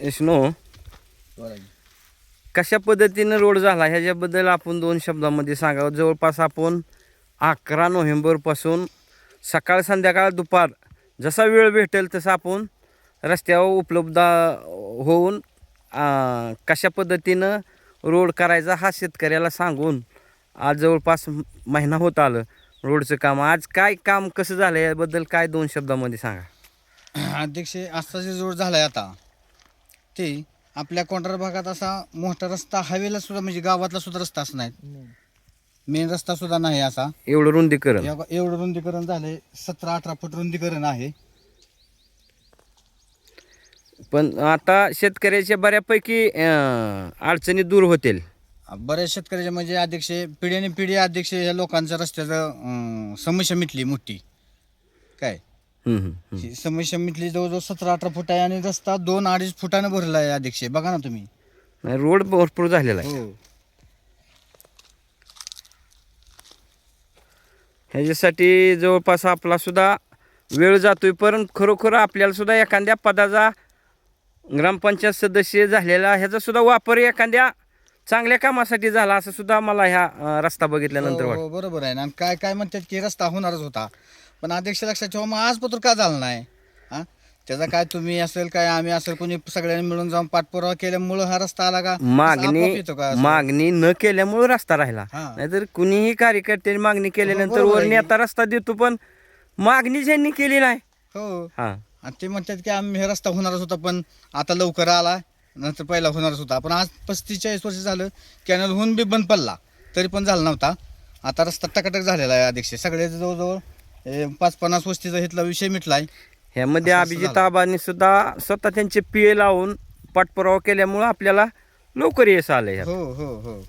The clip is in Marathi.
विष्णू कशा पद्धतीनं रोड झाला? ह्याच्याबद्दल आपण दोन शब्दामध्ये सांगावं. जवळपास आपण अकरा नोव्हेंबरपासून सकाळ संध्याकाळ दुपार जसा वेळ भेटेल तसा आपण रस्त्यावर उपलब्ध होऊन कशा पद्धतीनं रोड करायचा हा शेतकऱ्याला सांगून आज जवळपास महिना होत आलं रोडचं काम. आज काय काम कसं झालं? याबद्दल काय दोन शब्दामध्ये सांगा. अध्यक्ष जे जोड झालाय आता ते आपल्या कोंढरा भागात असा मोठा रस्ता हवेला सुद्धा म्हणजे गावातला सुद्धा रस्ता असं नाही. मेन रस्ता सुद्धा नाही असा. एवढं रुंदीकरण. एव- एवढं रुंदीकरण झालंय. सतरा अठरा फूट रुंदीकरण आहे. पण आता शेतकऱ्याच्या बऱ्यापैकी अं, अडचणी दूर होतील. बऱ्याच शेतकऱ्याचे म्हणजे अध्यक्ष पिढ्याने पिढी अध्यक्ष या लोकांच्या रस्त्याचं अं, समस्या मिटली मोठी. काय. ही समस्या मिटली जवळजवळ सतरा अठरा फूट आहे आणि रस्ता दोन अडीच फुटानं भरला आहे अध्यक्ष. बघा ना तुम्ही. नाही, रोड भरपूर झालेला आहे. हो. ह्याच्यासाठी जवळपास आपला सुद्धा वेळ जातोय पण खरोखर आपल्याला सुद्धा एखाद्या पदाचा ग्रामपंचायत सदस्य झालेला ह्याचा सुद्धा वापर एखाद्या चांगल्या कामासाठी झाला असं सुद्धा मला ह्या अं, रस्ता बघितल्यानंतर हो, वाटतं. हो, बरोबर आहे ना. आणि काय काय म्हणतात की रस्ता होणारच होता. पण अध्यक्ष लक्षात ठेवा मग आज पत्र का झालं नाही? हा? त्याचा काय तुम्ही असेल काय आम्ही असेल कोणी सगळ्यांनी मिळून जाऊन पाठपुरावा केल्यामुळं हा रस्ता आला का? मागणी येतो का? असं? मागणी न केल्यामुळे रस्ता राहिला. हा. नाहीतर कुणीही कार्यकर्त्यांनी मागणी केल्यानंतर बरोबर वर आहे. नेता रस्ता देतो पण मागणी ज्यांनी केली नाही. हो. हा. आणि ते म्हणतात की आम्ही हे रस्ता होणारच होता पण आता लवकर आला नंतर पहिला होणारच होता. पण आज पस्तीस चाळीस वर्ष झालं कॅनल होऊन बी बंद पडला तरी पण झाला नव्हता. आता रस्ता टकाटक झालेला आहे अध्यक्ष. सगळे जवळजवळ पाच पन्नास वस्तीचा इथला विषय मिटलाय. ह्यामध्ये असं अभिजित झालं. आबांनी सुद्धा स्वतः त्यांचे पिये लावून पाठपुरावा केल्यामुळं आपल्याला लवकर यश आलं ह्यात. हो हो हो.